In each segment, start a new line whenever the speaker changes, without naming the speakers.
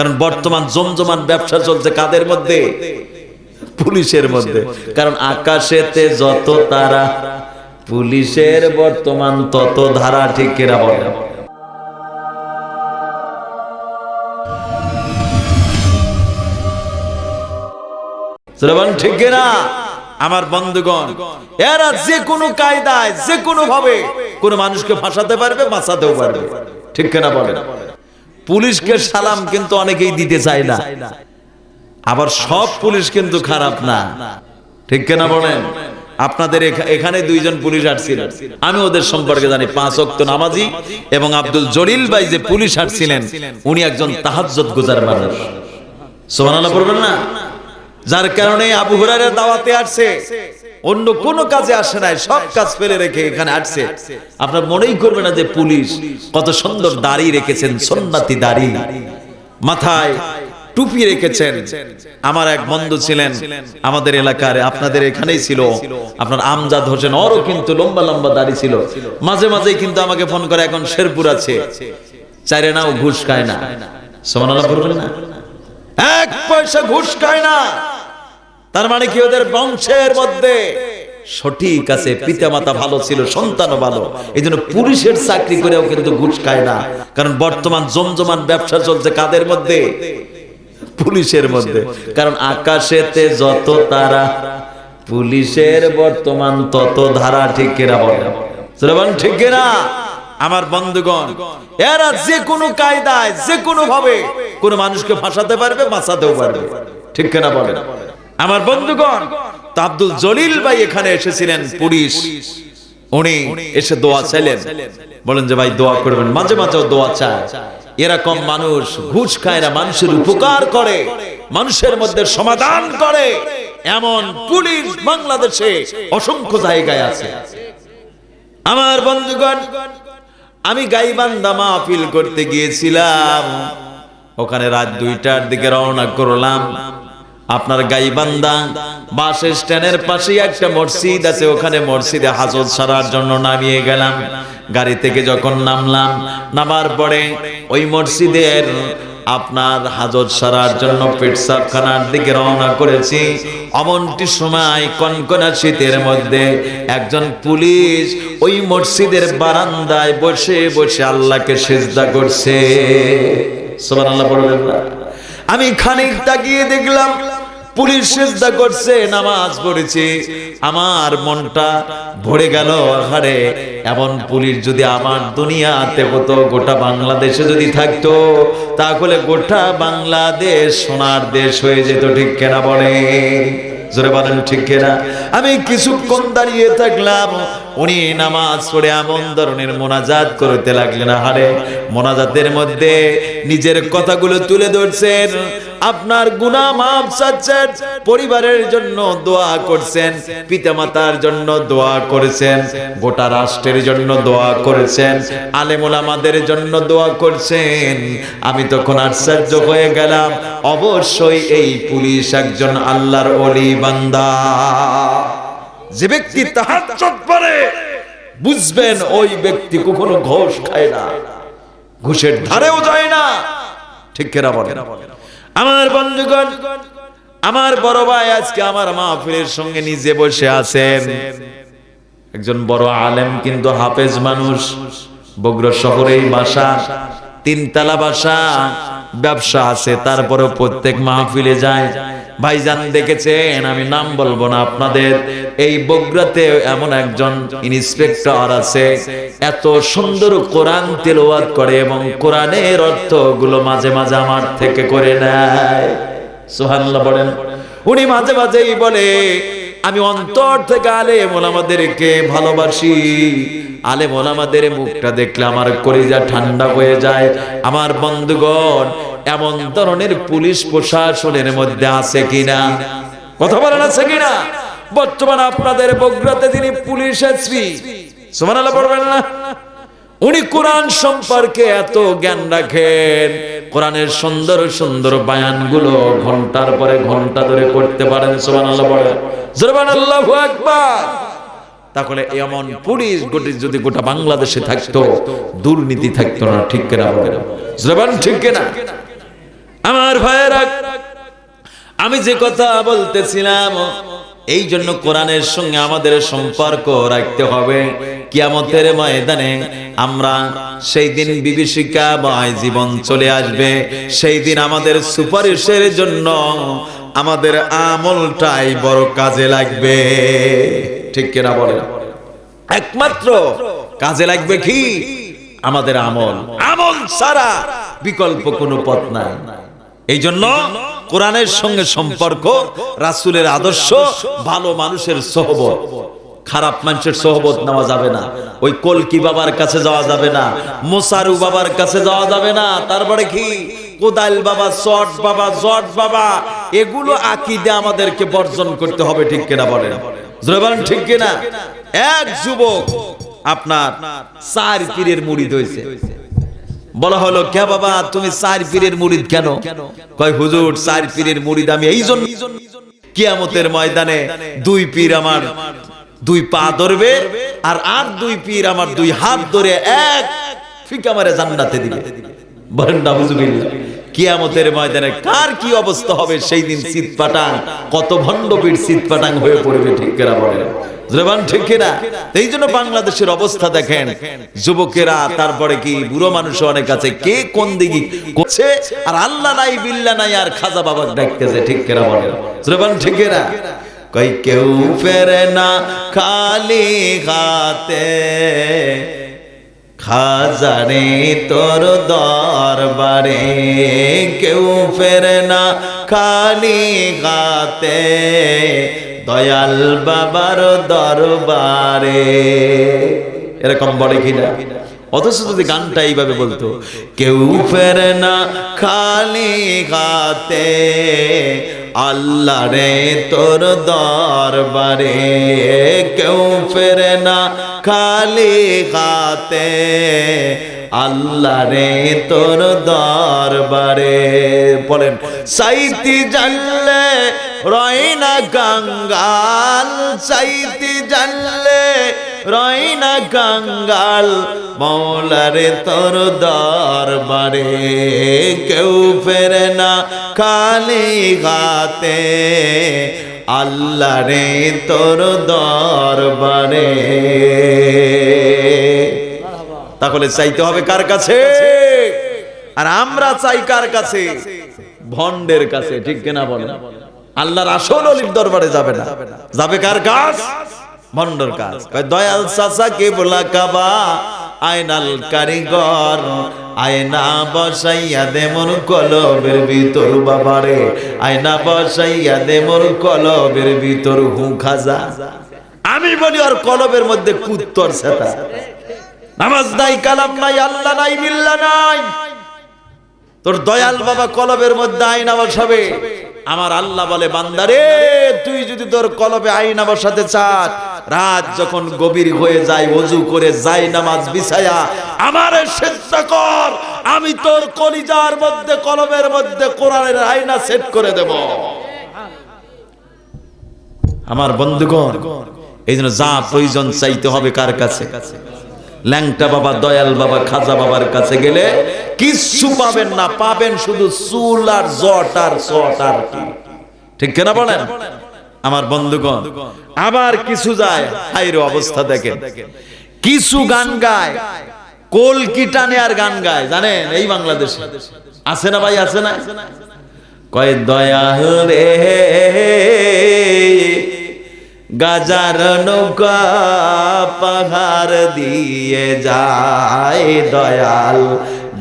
কারণ বর্তমান জমজমান ব্যবসা চলছে কাদের মধ্যে? পুলিশের মধ্যে। কারণ আকাশেতে যত তারা, পুলিশের বর্তমান তত ধারা, ঠিক কেনা বলে ঠিক কিনা? আমার বন্ধুগণ, এরা যে কোনো কায়দায়, যে কোনো ভাবে কোন মানুষকে ফাঁসাতে পারবে, বাঁচাতেও পারবে। ঠিক কিনা বলেন? পুলিশকে সালাম কিন্তু অনেকেই দিতে চায় না। আবার সব পুলিশ কিন্তু খারাপ না। ঠিক কিনা বলেন? আপনাদের এখানে দুইজন পুলিশ আসছিলেন আমি ওদের সম্পর্কে জানি। পাঁচ অক্ত নামাজি এবং আব্দুল জলিল ভাই যে পুলিশ আসছিলেন, উনি একজন তাহাজ্জত গুজার মানুষ। সোহানাল্লাহ পড়বেন না? যার কারণে আবু হুরায়রা দাওয়াতে আসছে। অন্য কোন কাজে আসে নাই, সব কাজ ফেলে রেখে এখানে আসছে। আপনার মনেই করবে না যে পুলিশ কত সুন্দর দাড়ি রেখেছেন সন্ন্যাতি দাড়ি। মাথায় টুপি রেখেছেন। আমার এক বন্ধু ছিলেন, আমাদের এলাকার, আপনাদের এখানেই ছিল। আপনার আমজাদ হোসেন, ওরও কিন্তু লম্বা লম্বা দাড়ি ছিল। মাঝে মাঝে কিন্তু আমাকে ফোন করে, এখন শেরপুর আছে। চাইরে নাও ঘুষ খায় না। সমানালা করবেন না? এক পয়সা ঘুষ খায় না। তার মানে কি ওদের বংশের মধ্যে? সঠিক আছে, পিতামাতা ভালো ছিল, সন্তানও ভালো। এই জন্য পুলিশের চাকরি করেও কিন্তু ঘুষ খায় না। কারণ বর্তমান জমজমান ব্যবসা চলছে কাদের মধ্যে? পুলিশের মধ্যে। কারণ আকাশেতে যত তারা, পুলিশের বর্তমান তত ধারা, ঠিক কিনা বলে ঠিক কিনা? আমার বন্ধুগণ, এরা যে কোনো কায়দায় যে কোনো ভাবে কোন মানুষকে ফাঁসাতে পারবে, বাঁচাতেও পারবে। ঠিক কিনা বলেন? আমার বন্ধুগণ, তো আব্দুল জলিল ভাই এখানে এসেছিলেন, পুলিশ। উনি এসে দোয়া চাইলেন। বলেন যে, ভাই, দোয়া করবেন। মাঝে মাঝেও দোয়া চায়। এরকম মানুষ, ঘুষ খায় না মানুষের উপকার করে, মানুষের মধ্যে সমাধান করে। এমন পুলিশ বাংলাদেশে অসংখ্য জায়গায় আছে। আমার বন্ধুগণ, আমি গাইবান্ধা মাহফিল করতে গিয়েছিলাম। ওখানে রাত দুইটার দিকে রওনা করলাম। আপনার গাইবান্ধা বাস স্ট্যান্ডের পাশেই একটা মসজিদ আছে, ওখানে মসজিদে হাজত সারার জন্য নামিয়ে গেলাম। গাড়ি থেকে যখন নামলাম, নামার পরে ওই মসজিদের আপনার হাজত সারার জন্য পেটসাবখানার দিকে রওনা করেছি। অমনটি সময় কনকনা শীতের মধ্যে একজন পুলিশ ওই মসজিদের বারান্দায় বসে বসে আল্লাহকে সেজদা করছে। না। আমি খানিক তাকিয়ে দেখলাম পুলিশ সেজদা করছে, নামাজ পড়েছে। আমার মনটা ভরে গেল আহারে। এমন পুলিশ যদি আমার দুনিয়াতে হতো, গোটা বাংলাদেশে যদি থাকতো, তাহলে গোটা বাংলাদেশ সোনার দেশ হয়ে যেত, ঠিক কেনা বলে? জোরে বলেন, ঠিক আমি কিছুক্ষণ দাঁড়িয়ে থাকলাম, উনি নামাজ পড়ে এমন ধরনের মোনাজাত করতে লাগলেন হারে মোনাজাতের মধ্যে নিজের কথাগুলো তুলে ধরছেন আপনার গুনাহ মাফ চাচ্ছেন পরিবারের জন্য দোয়া করছেন পিতামাতার জন্য দোয়া করেছেন গোটা রাষ্ট্রের জন্য দোয়া করেছেন আলেমুল আমাদের জন্য দোয়া করছেন। আমি তখন আশ্চর্য হয়ে গেলাম অবশ্যই এই পুলিশ একজন আল্লাহর অলি বান্দা। যে ব্যক্তি তাহাজ্জুদ পড়ে বুঝবেন ওই ব্যক্তি কখনো ঘোষ খায় না ঘুষের ধারেও যায় না। ঠিক কেনা বলে আমার বন্ধুগণ, আমার বড় ভাই আজকে আমার মাহফিলের সঙ্গে নিজে বসে আছেন। একজন বড় আলেম, কিন্তু হাফেজ মানুষ। বগ্র শহরেই বাসা, তিনতলা বাসা, ব্যবসা আছে তারপরে প্রত্যেক মাহফিলে যায়। ভাইজান দেখেছেন, আমি নাম বলব না আপনাদের। এই বগুড়াতে এমন একজন ইন্সপেক্টর আছে, এত সুন্দর কোরআন তেলাওয়াত করে এবং কোরআনের অর্থগুলো মাঝে মাঝে আমার থেকে করে নেয়। সুবহানাল্লাহ বলেন। উনি মাঝে মাঝেই বলে, আমি অন্তর থেকে আলে মোলামাদেরকে ভালোবাসি। আলে মোলামাদের মুখটা দেখলে আমার কলিজা ঠান্ডা হয়ে যায়। আমার বন্ধুগণ এমন ধরনের পুলিশ প্রশাসনের মধ্যে আছে কিনা? কথা বলেন আছে কিনা? বর্তমান আপনাদের বগুড়াতে তিনি পুলিশ এসপি, সুবহানাল্লাহ পড়বেন না? উনি কোরআন সম্পর্কে এত জ্ঞান রাখেন, কোরআনের সুন্দর সুন্দর বায়ানগুলো ঘণ্টার পরে ঘণ্টা ধরে করতে পারেন, সুবহানাল্লাহ বলেন। সুবহানাল্লাহু আকবার। তাহলে এমন পুলিশ গোটি যদি গোটা বাংলাদেশে থাকতো, দুর্নীতি থাকতো না, ঠিক কিনা বলেন? জবান ঠিক কিনা? আমার ভাইয়েরা, আমি যে কথা বলতেছিলাম, এই জন্য কোরআনের সঙ্গে আমাদের সম্পর্ক রাখতে হবে। কিয়ামতের ময়দানে আমরা সেই দিন বিভীষিকাময় জীবন চলে আসবে। সেই দিন আমাদের সুপারিশের জন্য আমাদের আমলটাই বড় কাজে লাগবে। ঠিক কিনা বলে একমাত্র কাজে লাগবে কি? আমাদের আমল। আমল সারা বিকল্প কোনো পথ নাই। এই জন্য কোরআনের সঙ্গে সম্পর্ক, রাসুলের আদর্শ, ভালো মানুষের সহবত। খারাপ মানুষের সহবত নেওয়া যাবে না। ওই কলকি বাবার কাছে যাওয়া যাবে না। মোসারু বাবার কাছে যাওয়া যাবে না। তারপরে কি? কোদাল বাবা চট বাবা, জট বাবা, এগুলো আকিদে আমাদেরকে বর্জন করতে হবে, ঠিক কিনা বলেন? ঠিক কিনা? এক যুবক আপনার চার পীরের মুড়ি হয়েছে বলা হলো, কে বাবা, তুমি চার পীরের মুড়িদ কেন? কয়, হুজুর, চার পীরের মুড়িদ আমি এই জন্য কিয়ামতের ময়দানে দুই পীর আমার দুই পা ধরবে আর আর দুই পীর আমার দুই হাত ধরে এক ফিকা মারে জান্নাতে দিবে। বলেন না হুজুবিল্লাহ কিয়ামতের ময়দানে কার কি অবস্থা হবে? সেই দিন শীত পাটাং, কত ভণ্ড পীর শীত পাটাং হয়ে পড়বে, ঠিক কিনা এই জন্য বাংলাদেশের অবস্থা দেখেন, যুবকেরা, তারপরে কি, বুড়ো মানুষ অনেক আছে, কে কোন দিকে করছে? আর আল্লাহ নাই, বিল্লা নাই, আর খাজা বাবা ডাকতেছে ঠিক ঠিক কিনা? কই কেউ ফেরে না, খালি হাতে। খাজারে তোর দরবারে কেউ ফেরে না খালি গাতে। দয়াল বাবার দরবারে। এরকম বলে কিনা? অথচ যদি গানটা এইভাবে বলতো, কেউ ফেরে না খালি গাতে। আল্লাহ রে তোর দরবারে কেউ ফেরে না, খালি হাতে। আল্লাহ রে তোর দরবারে বলেন, সাইতি জানলে রয়না গঙ্গাল, সাইতি জানলে রয়না গঙ্গাল, মৌলারে তোর দরবারে। কেউ ফেরে না খালি গাতে আল্লাহ রে তোর দরবারে। তাহলে চাইতে হবে কার কাছে? আর আমরা চাই কার কাছে? ভন্ডের কাছে, ঠিক কিনা বলে আল্লাহর আসল অলির দরবারে যাবে না। যাবে কার কাজ ভন্ডর কাজ। দয়াল চাচা কে বলা কাবা আয়নাল কারিগর, আয়না বসাইয়া দে মোর কলবের ভিতর বাবারে, আয়না বসাইয়া দে মোর কলবের ভিতর হু খাজা। আমি বলি, আর কলবের মধ্যে কুত্তর সেতা। নামাজ নাই, কালাম নাই, আল্লাহ নাই, মিল্লা নাই। তোর দয়াল বাবা কলবের মধ্যে আইনা বসাবে। আমার আল্লাহ বলে, বান্দারে, তুই যদি তোর কলবে আইনা বসাতে চাস রাত যখন গভীর হয়ে যায়, অজু করে যাই নামাজ বিছায়া, আমার সেদ্ধ কর, আমি তোর কলিজার মধ্যে কলবের মধ্যে কোরআনের আয়না সেট করে দেব। আমার বন্ধুগণ, এই জন্য যা প্রয়োজন চাইতে হবে কার কাছে? ল্যাংটা বাবা, দয়াল বাবা, খাজা বাবার কাছে গেলে কিচ্ছু পাবেন না। পাবেন শুধু চুল আর জট আর আর কি। ঠিক কেনা বলেন? আমার বন্ধুগণ, আবার কিছু যায়, হাইর অবস্থা দেখেন। কিছু গান গায়, কোল কিটানে আর গান গায়, জানেন? এই বাংলাদেশে। আছে না ভাই, আছে না? কয়, দয়াল রে গাজার নৌকা পাহাড় দিয়ে যায় দয়াল।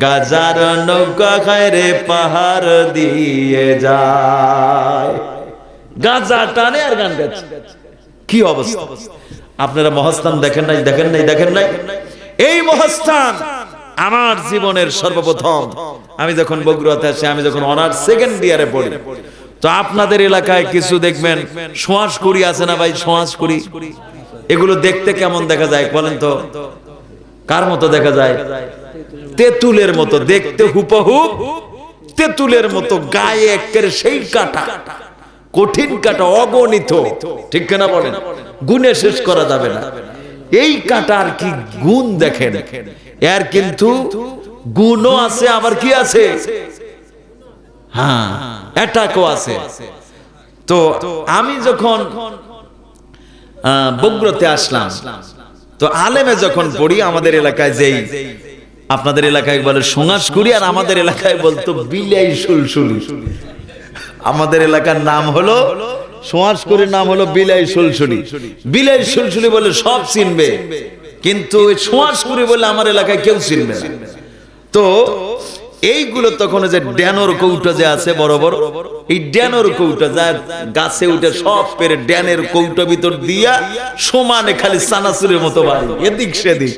গাজার নৌকা খায় রে পাহাড় দিয়ে যায়। গাজা টানে আর গান গাচ্ছে। কি অবস্থা? আপনারা মহাস্থান দেখেন নাই দেখেন নাই দেখেন নাই? এই মহাস্থান আমার জীবনের সর্বপ্রথম। আমি যখন বগুড়াতে আসি, আমি যখন অনার্স সেকেন্ড ইয়ারে পড়ি তো আপনাদের এলাকায় কিছু দেখবেন সোঁয়াশ কুড়ি আছে না ভাই? সোঁয়াশ কুড়ি। এগুলো দেখতে কেমন দেখা যায় বলেন তো? কার মতো দেখা যায়? তেঁতুলের মতো দেখতে হুপহুপ তেঁতুলের মতো গায়ে একের সেই কাটা। কঠিন কাটা অগণিত। ঠিক কিনা বলেন? গুণে শেষ করা যাবে না। এই কাটার কি গুণ দেখেন? এর কিন্তু গুণও আছে আবার কি আছে? হ্যাঁ অ্যাটাকও আছে। তো আমি যখন আহ, বগুড়াতে আসলাম তো আলেমে যখন পড়ি আমাদের এলাকায় যেই আপনাদের এলাকায় বলে সোঙাসকুড়ি আর আমাদের এলাকায় বলতো বিলাই সুলসুলি। আমাদের এলাকার নাম হলো সোয়াসকুড়ির নাম হলো বিলাই সুলসুলি। বিলাই সুলসুলি বলে সব চিনবে। কিন্তু ওই সোয়াসকুড়ি বলে আমার এলাকায় কেউ চিনবে না। তো এইগুলো তখন যে ড্যানোর কৌটা যে আছে, বড় বড়, এই ড্যানোর কৌটা যা গাছে উঠে সব পেরে ড্যানের কৌটা ভিতর দিয়া সমানে খালি সানাসুরের মতো বাড়ি, এদিক সেদিক।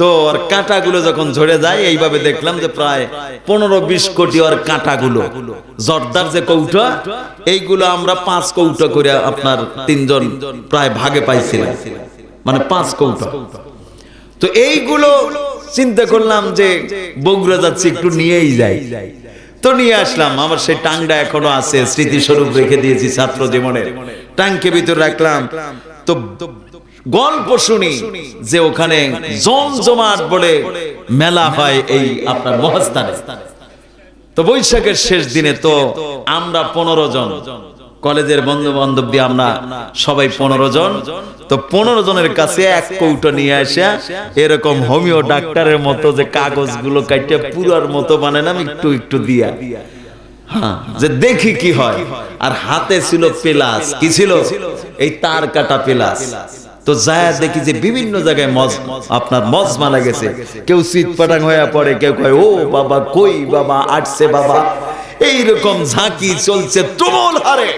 তো আর কাঁটাগুলো যখন ঝরে যায়, এইভাবে দেখলাম যে প্রায় পনেরো বিশ কোটি আর কাঁটাগুলো। জর্দার যে কৌটা, এইগুলো আমরা পাঁচ কৌটা করে আপনার তিনজন প্রায় ভাগে পাইছিলাম। মানে পাঁচ কৌটা। তো এইগুলো চিন্তা করলাম যে বগুড়া যাচ্ছি, একটু নিয়েই যাই। তো নিয়ে আসলাম। আমার সেই টাংটা এখনও আছে, স্মৃতিস্বরূপ রেখে দিয়েছি ছাত্র জীবনের টাঙ্কে ভিতর রাখলাম। তো গল্প শুনি যে ওখানে জমজমাট বলে মেলা হয় এই আপনার মহাস্থানে। তো বৈশাখের শেষ দিনে তো আমরা পনেরো জন কলেজের বন্ধু বান্ধব দিয়ে আমরা সবাই পনেরো জন। তো পনেরো জনের কাছে এক কৌটো নিয়ে আসা এরকম হোমিও ডাক্তারের মতো যে কাগজগুলো কাটে পুরার মতো বানালাম একটু একটু দিয়া। হ্যাঁ যে দেখি কি হয়। আর হাতে ছিল পেলাস। কি ছিল? এই তার কাটা পেলাস। তো যায় দেখি যে বিভিন্ন জায়গায় মজ আপনার মজ মারা গেছে। কেউ শীত পাটাং হয়ে পড়ে, কেউ কয়, ও বাবা, কই বাবা, আটছে বাবা? এইরকম ঝাঁকি চলছে, তুমুল হারে।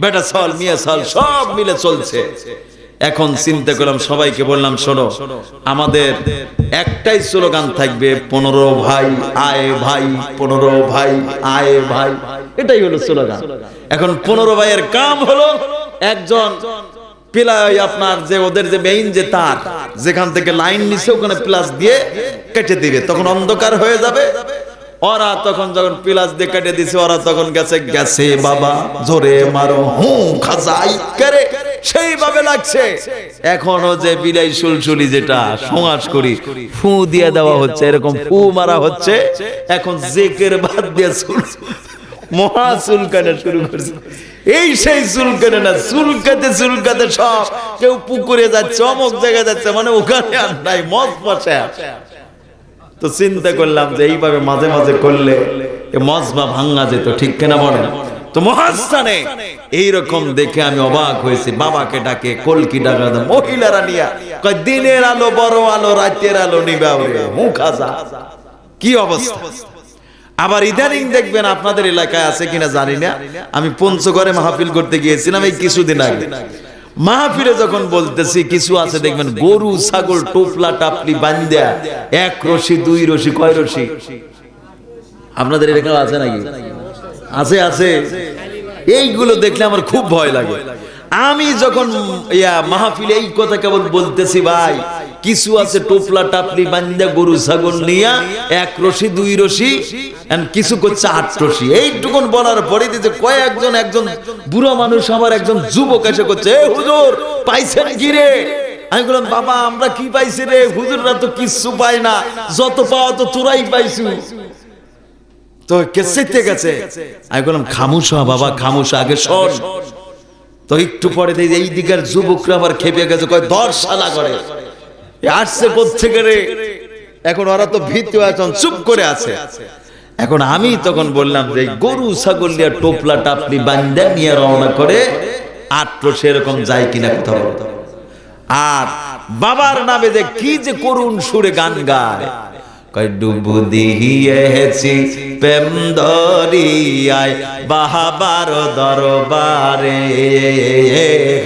বেটা সল, মিয়া সল, সব মিলে চলছে। এখন চিন্তা করলাম, সবাইকে বললাম, শোনো, আমাদের একটাই স্লোগান থাকবে, পনেরো ভাই, আয় ভাই, পনেরো ভাই, আয় ভাই। এটাই হলো স্লোগান। এখন পনেরো ভাইয়ের কাম হলো একজন পিলাই আপনার যে ওদের যে মেইন যে তার, যেখান থেকে লাইন নিছে ওখানে প্লাস দিয়ে কেটে দিবে, তখন অন্ধকার হয়ে যাবে। ওরা তখন যখন পিলাস দিয়ে কেটে দিছে, ওরা তখন গেছে গেছে বাবা, জোরে মারো, হু, খাজাই করে সেইভাবে লাগছে। এখনও যে বিলাই সুলসুলি যেটা সমাজ করি, ফু দিয়ে দেওয়া হচ্ছে, এরকম ফু মারা হচ্ছে। এখন জেকের বাদ দিয়ে সুল, মহা চুলকানা শুরু করছে। এই সেই চুলকানে না চুলকাতে চুলকাতে সব, কেউ পুকুরে যাচ্ছে, অমুক জায়গায় যাচ্ছে মানে ওখানে নাই, মদ পচা তো চিন্তা করলাম যে এইভাবে মাঝে মাঝে করলে মজমা ভাঙ্গা যেত, ঠিক কেনা বলেন? তো মহাস্থানে এইরকম দেখে আমি অবাক হয়েছি। বাবাকে ডাকে, কলকি ডাকা। মহিলারা নিয়া। দিনের আলো, বড় আলো, রাতের আলো নিবাউরে মুখ আজা। কি অবস্থা? আবার ইদানিং দেখবেন আপনাদের এলাকায় আছে কিনা জানি না। আমি পঞ্চগড়ে মাহফিল করতে গিয়েছিলাম এই কিছুদিন আগে। মাহফিলে যখন বলতেছি, কিছু আছে দেখবেন, গরু, ছাগল, টোপলা, টাপলি বান্দা এক রশি, দুই রশি, কয় রশি? আপনাদের এরকম আছে নাকি? আছে আছে। এইগুলো দেখলে আমার খুব ভয় লাগে। আমি যখন, ইয়া, মাহফিলে এই কথা কেবল বলতেছি, ভাই কিছু আছে, টোপলা টাপলি বান্দা গরু, ছাগল নিয়া, এক রশি, দুই রশি কিছু করছে আট রশি। এইটুকুন বলার পরে যে কয়েকজন একজন বুড়ো মানুষ আমার একজন যুবক এসে করছে হুজুর, পাইছেন কি রে? আমি বললাম, বাবা, আমরা কি পাইছি রে? হুজুররা তো কিচ্ছু পায় না, যত পাওয়া তো তোরাই পাইছু। তো কেসেতে গেছে। আমি বললাম, খামুশা বাবা, খামুশা, আগে সর তো একটু পরে এই দিকের যুবকরা আবার খেপে গেছে, কয়, দশ সালা করে। আসছে কোথেকে রে? এখন ওরা তো ভীত আছেন চুপ করে আছে। এখন আমি তখন বললাম যে গরু, ছাগল দিয়ে টোপলা টাপলি বান্দা নিয়ে রওনা করে আট্র সেরকম যায় কিনা কথা বলতো আর বাবার নামে যে কি যে করুণ সুরে গান গায়। কয় ডুবু দিহিয়েছি প্রেম দরিয়ায় বাহাবার দরবারে।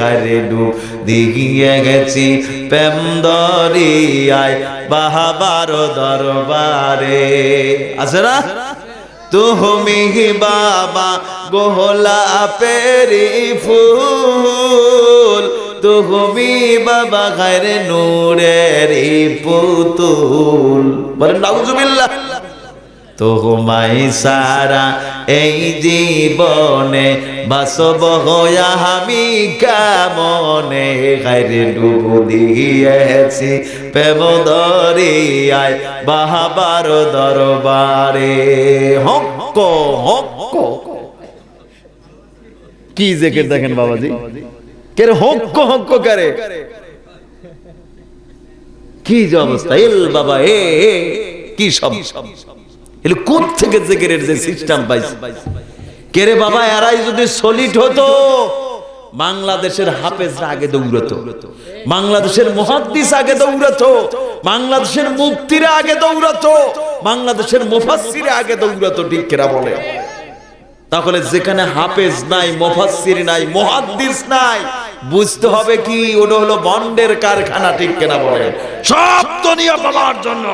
হারে ডুব দিহিয়ে গেছি প্রেম দরিয়ায় বাহাবার দরবারে। আছে না? তুমি বাবা গোহলা পেরি ফুল। তুমি বাবা খায়রে নূরের পুতুল। বলেন, নাউজুবিল্লাহ। তোমায় সারা এই জীবনে বাসব হইয়া আমি কেমনে খাইরে ডুবু দিয়েছি। প্রেম দরিয়ায় বাহাবার দরবারে। হক হক। কি জেকের দেখেন বাবাজি? কেরে হক্ক হক্ক করে। কি যে অবস্থা? এল বাবা এ এ, কি সব? এলো কোন থেকে জেকেরের যে সিস্টেম পাইছে? কেরে বাবা এরাই যদি সলিড হতো বাংলাদেশের হাফেজরা আগে দৌড়তো। বাংলাদেশের মুহাদ্দিস আগে দৌড়তো। বাংলাদেশের মুক্তিরা আগে দৌড়তো। বাংলাদেশের মুফাসসিরা আগে দৌড়তো ঠিক কেরা বলে? তাহলে যেখানে হাফেজ নাই, মুফাসসির নাই, মুহাদ্দিস নাই, বুঝতে হবে কি, ওটা হলো বন্ডের কারখানা, ঠিক কেনা বলে সব দুনিয়া পাওয়ার জন্য।